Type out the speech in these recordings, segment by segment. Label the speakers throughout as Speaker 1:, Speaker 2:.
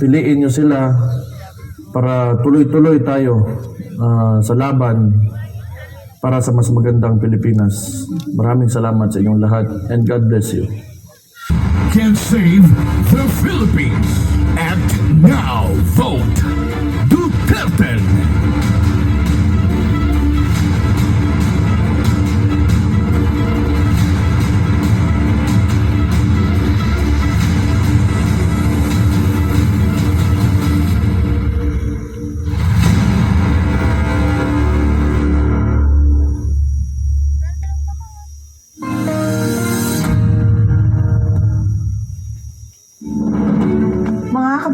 Speaker 1: piliin nyo sila para tuloy-tuloy tayo ah, sa laban para sa mas magandang Pilipinas. Maraming salamat sa inyong lahat and God bless you.
Speaker 2: can save the Philippines. Act now. Vote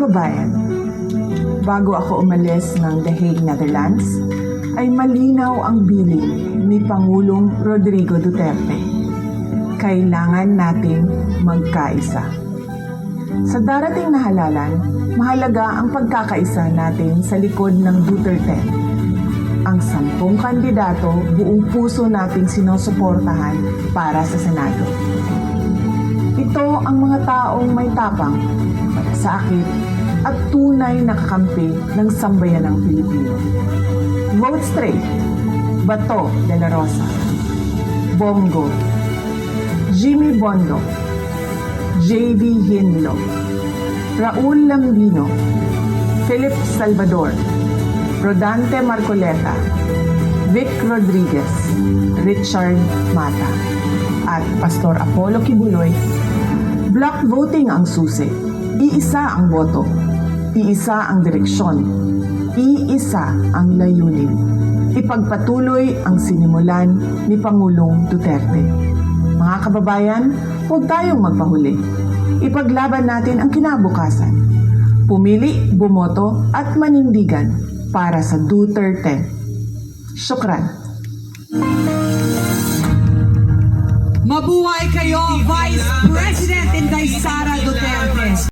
Speaker 3: kababayan, bago ako umalis ng The Hague, Netherlands, ay malinaw ang bilin ni Pangulong Rodrigo Duterte. Kailangan nating magkaisa. Sa darating na halalan, mahalaga ang pagkakaisa natin sa likod ng Duterte. Ang sampung kandidato buong puso nating sinusuportahan para sa Senado. Ang mga taong may tapang, sakit, at tunay na kakampi ng sambayan ng Pilipino. Vote straight, Bato de la Rosa, Bongo, Jimmy Bondo, J.V. Hinlo, Raul Lambino, Philip Salvador, Rodante Marcoleta, Vic Rodriguez, Richard Mata, at Pastor Apollo Kibuloy Block voting ang susi. Iisa ang boto. Iisa ang direksyon. Iisa ang layunin. Ipagpatuloy ang sinimulan ni Pangulong Duterte. Mga kababayan, huwag tayong magpahuli. Ipaglaban natin ang kinabukasan. Pumili, bumoto at manindigan para sa Duterte. Syukran.
Speaker 4: Mabuhay kayo, Vice President Inday Sara Duterte.